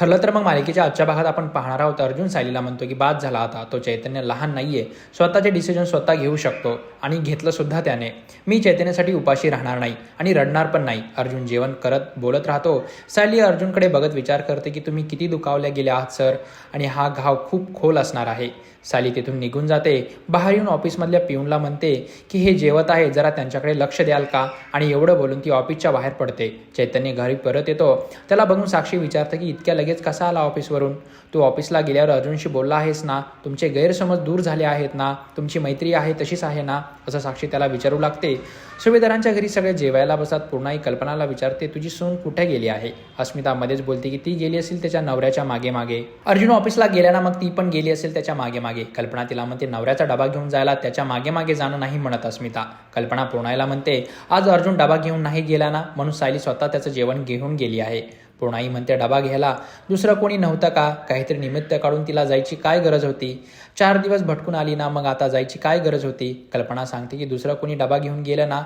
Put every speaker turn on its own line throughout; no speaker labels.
ठरलं तर मग मालिकेच्या आजच्या भागात आपण पाहणार आहोत. अर्जुन सायलीला म्हणतो की बाद झाला आता. तो चैतन्य लहान नाहीये. स्वतःचे डिसिजन स्वतः घेऊ शकतो आणि घेतलं सुद्धा त्याने. मी चैतन्यासाठी उपाशी राहणार नाही आणि रडणार पण नाही. अर्जुन जेवण करत बोलत राहतो. सायली अर्जुनकडे बघत विचार करते की तुम्ही किती दुखावल्या गेले आहात सर? आणि हा घाव खूप खोल असणार आहे. साली तिथून निघून जाते. बाहेर येऊन ऑफिसमधल्या पिऊनला म्हणते की हे जेवत आहे जरा त्यांच्याकडे लक्ष द्याल का? आणि एवढं बोलून ती ऑफिसच्या बाहेर पडते. चैतन्य घरी परत येतो. त्याला बघून साक्षी विचारते की इतक्या लगेच कसा आला ऑफिसवरून? तू ऑफिसला गेल्यावर अर्जुनशी बोलला आहेस ना? तुमचे गैरसमज दूर झाले आहेत ना? तुमची मैत्री आहे तशीच आहे ना? असं साक्षी त्याला विचारू लागते. सुभेदारांच्या घरी सगळे जेवायला बसतात. पूर्णाई कल्पनाला विचारते तुझी सून कुठे गेली आहे? अस्मिता मध्येच बोलते की ती गेली असेल त्याच्या नवऱ्याच्या मागे मागे. अर्जुन ऑफिसला गेल्या ना मग ती पण गेली असेल त्याच्यामागे मागे. कल्पना तिला म्हणते नवऱ्याचा डबा घेऊन जायला त्याच्यामागे मागे जाणं नाही म्हणत अस्मिता. कल्पना पूर्णाईला म्हणते आज अर्जुन डबा घेऊन नाही गेला ना? म्हणून सायली स्वतः त्याचं जेवण घेऊन गेली आहे. पूर्णाई म्हणते डबा घ्यायला. दुसरं कोणी नव्हतं का? काहीतरी निमित्त काढून तिला जायची काय गरज होती? चार दिवस भटकून आली ना मग आता जायची काय गरज होती? कल्पना सांगते की दुसरा कोणी डबा घेऊन गेलं ना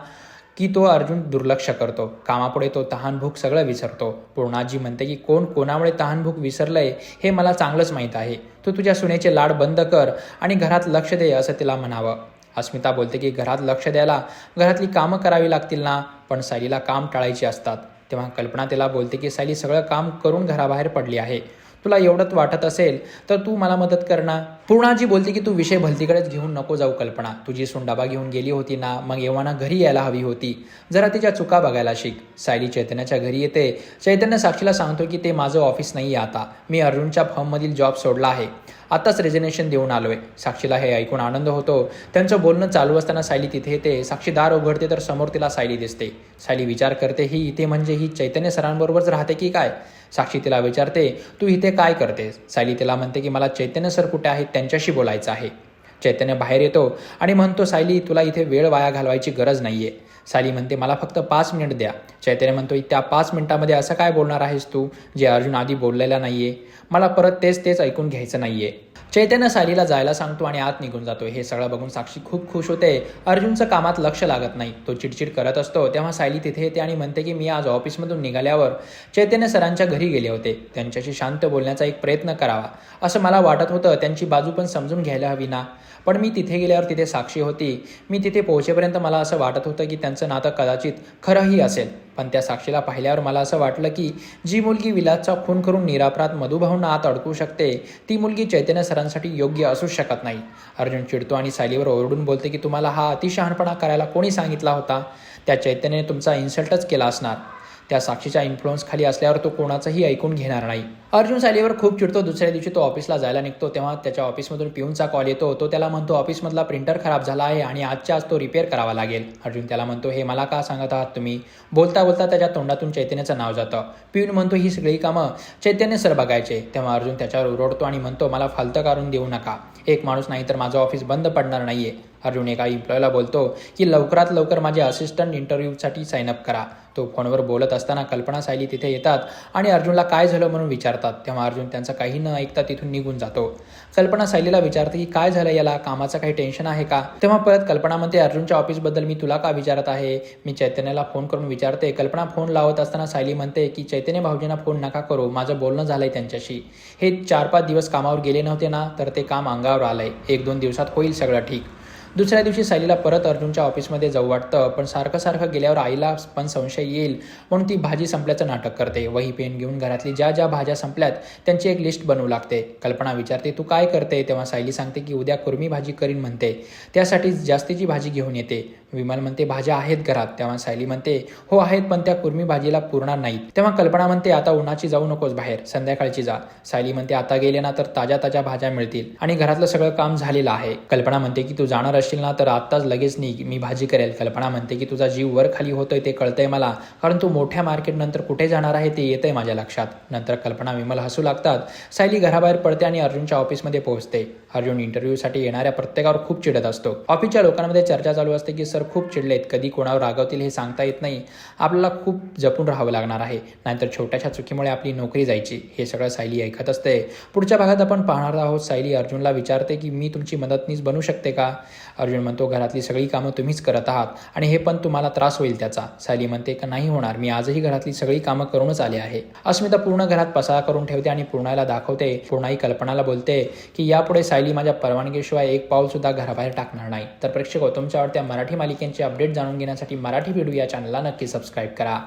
की तो अर्जुन दुर्लक्ष करतो. कामापुढे तो तहानभूक सगळं विसरतो. पूर्णाजी म्हणते की कोण कोणामुळे तहानभूक विसरलंय हे मला चांगलंच माहीत आहे. तू तुझ्या सुनेचे लाड बंद कर आणि घरात लक्ष दे असं तिला म्हणावं. अस्मिता बोलते की घरात लक्ष द्यायला घरातली कामं करावी लागतील ना पण सायलीला काम टाळायची असतात. तेव्हा कल्पना तिला बोलते की सायली सगळं काम करून घराबाहेर पडली आहे. तुला एवढंच वाटत असेल तर तू मला मदत कर ना. पूर्णाजी बोलते की तू विषय भलतीकडेच घेऊन नको जाऊ कल्पना. तुझी सुंडाबा घेऊन गेली होती ना मग येवाना घरी यायला हवी होती. जरा तिच्या चुका बघायला शिक. सायली चैतन्याच्या घरी येते. चैतन्य साक्षीला सांगतो की ते माझं ऑफिस नाही आहे आता. मी अर्जुनच्या फर्ममधील जॉब सोडला आहे. आताच रेझिनेशन देऊन आलो आहे साक्षीला हे ऐकून आनंद होतो. त्यांचं बोलणं चालू असताना सायली तिथे येते साक्षी दार उघडते तर समोर तिला सायली दिसते. सायली विचार करते ही इथे म्हणजे ही चैतन्य सरांबरोबरच राहते की काय? साक्षी तिला विचारते तू इथे काय करतेस? सायली तिला म्हणते की मला चैतन्य सर कुठे आहेत त्यांच्याशी बोलायचं आहे. चैतन्य बाहेर येतो आणि म्हणतो सायली तुला इथे वेळ वाया घालवायची गरज नाहीये. सायली म्हणते मला फक्त पाच मिनिट द्या. चैतन्य म्हणतो त्या पाच मिनिटामध्ये असं काय बोलणार आहेस तू जे अर्जुन आधी बोललेला नाहीये? मला परत तेच तेच ऐकून घ्यायचं नाहीये. चैतन्य सायलीला जायला सांगतो आणि आत निघून जातो. हे सगळं बघून साक्षी खूप खुश होते. अर्जुनचं कामात लक्ष लागत नाही. तो चिडचिड करत असतो. तेव्हा सायली तिथे येते आणि म्हणते की मी आज ऑफिसमधून निघाल्यावर चैतन्य सरांच्या घरी गेले होते. त्यांच्याशी शांत बोलण्याचा एक प्रयत्न करावा. असं मला वाटत होतं. त्यांची बाजू पण समजून घ्यायला हवी ना. पण मी तिथे गेल्यावर तिथे साक्षी होती. मी तिथे पोहोचेपर्यंत मला असं वाटत होतं की त्यांचं नातं कदाचित खरंही असेल. पण त्या साक्षीला पाहिल्यावर मला असं वाटलं की जी मुलगी विलासचा खून करून निरापराध मधुभावना आत अडकू शकते ती मुलगी चैतन्य सरांसाठी योग्य असूच शकत नाही. अर्जुन चिडतो आणि सायलीवर ओरडून बोलते की तुम्हाला हा अतिशहाणपणा करायला कोणी सांगितला होता? त्या चैतन्याने तुमचा इन्सल्टच केला असणार. त्या साक्षीच्या इन्फ्लुअन्स खाली असल्यावर तो कोणाचंही ऐकून घेणार नाही. अर्जुन सायलीवर खूप चिडतो. दुसऱ्या दिवशी तो ऑफिसला जायला निघतो. तेव्हा त्याच्या ऑफिसमधून पिऊनचा कॉल येतो. तो त्याला म्हणतो ऑफिसमधला प्रिंटर खराब झाला आहे आणि आजच्या आज तो रिपेअर करावा लागेल. अर्जुन त्याला म्हणतो हे मला का सांगत आहात तुम्ही? बोलता बोलता त्याच्या तोंडातून चैतन्याचं नाव जातं. पिऊन म्हणतो ही सगळी कामं चैतन्य सर बघायचे. तेव्हा अर्जुन त्याच्यावर ओरडतो आणि म्हणतो मला फालतं काढून देऊ नका. एक माणूस नाही तर माझं ऑफिस बंद पडणार नाहीये. अर्जुन एका इम्प्लॉयला बोलतो की लवकरात लवकर माझे असिस्टंट इंटरव्ह्यूसाठी साईनअप करा. तो फोनवर बोलत असताना कल्पना सायली तिथे येतात आणि अर्जुनला काय झालं म्हणून विचारतात. तेव्हा अर्जुन त्यांचं काही न ऐकता तिथून निघून जातो. कल्पना सायलीला विचारते की काय झालं याला? कामाचं काही टेन्शन आहे का? तेव्हा परत कल्पना म्हणते अर्जुनच्या ऑफिसबद्दल मी तुला का विचारत आहे? मी चैतन्याला फोन करून विचारते. कल्पना फोन लावत असताना सायली म्हणते की चैतन्य भाऊजींना फोन नका करू. माझं बोलणं झालंय त्यांच्याशी. हे चार पाच दिवस कामावर गेले नव्हते ना तर ते काम अंगावर आलंय. एक दोन दिवसात होईल सगळं ठीक. दुसऱ्या दिवशी सायलीला परत अर्जुनच्या ऑफिसमध्ये जाऊ वाटतं पण सारखं सारखं गेल्यावर आईला पण संशय येईल म्हणून ती भाजी संपल्याचं नाटक करते. वही पेन घेऊन घरातली ज्या ज्या भाज्या संपल्यात त्यांची एक लिस्ट बनवू लागते. कल्पना विचारते तू काय करते? तेव्हा सायली सांगते की उद्या कुर्मी भाजी करीन म्हणते. त्यासाठी जास्तीची भाजी घेऊन येते. विमल म्हणते भाज्या आहेत घरात. तेव्हा सायली म्हणते हो आहेत पण त्या कुर्मी भाजीला पुरणार नाहीत. तेव्हा कल्पना म्हणते आता उन्हाची जाऊ नकोस बाहेर संध्याकाळची जा. सायली म्हणते आता गेले ना तर ताज्या ताज्या भाज्या मिळतील आणि घरातलं सगळं काम झालेलं आहे. कल्पना म्हणते की तू जाणार असशील ना तर आत्ताच लगेच निघ मी भाजी करेल. कल्पना म्हणते की तुझा जीव वर खाली होतोय ते कळतंय मला कारण तू मोठ्या मार्केट नंतर कुठे जाणार आहे ते येतंय माझ्या लक्षात. नंतर कल्पना विमल हसू लागतात. सायली घराबाहेर पडते आणि अर्जुनच्या ऑफिसमध्ये पोहोचते. अर्जुन इंटरव्ह्यूसाठी येणाऱ्या प्रत्येकावर खूप चिडत असतो. ऑफिसच्या लोकांमध्ये चर्चा चालू असते की सर खूप चिडलेत. कधी कोणावर रागवतील हे सांगता येत नाही. आपल्याला खूप जपून राहावं लागणार आहे. नाहीतर छोट्याशा चुकीमुळे आपली नोकरी जायची. हे सगळं सायली ऐकत असते. पुढच्या भागात आपण पाहणार आहोत सायली अर्जुनला विचारते की मी तुमची मदतनीस बनू शकते का? अर्जुन म्हणतो घरातली सगळी कामं तुम्हीच करत आहात आणि हे पण तुम्हाला त्रास होईल त्याचा. सायली म्हणते का नाही होणार. मी आजही घरातली सगळी कामं करूनच आले आहे. अस्मिता पूर्ण घरात पसारा करून ठेवते आणि पूर्णाला दाखवते. पूर्णाही कल्पनाला बोलते की यापुढे सायली माझ्या परवानगीशिवाय एक पाऊल सुद्धा घराबाहेर टाकणार नाही. तर प्रेक्षक तुमच्या आवडत्या मराठी मालिकेंचे अपडेट जाणून घेण्यासाठी मराठी व्हिडिओ या चॅनलला नक्की सबस्क्राईब करा.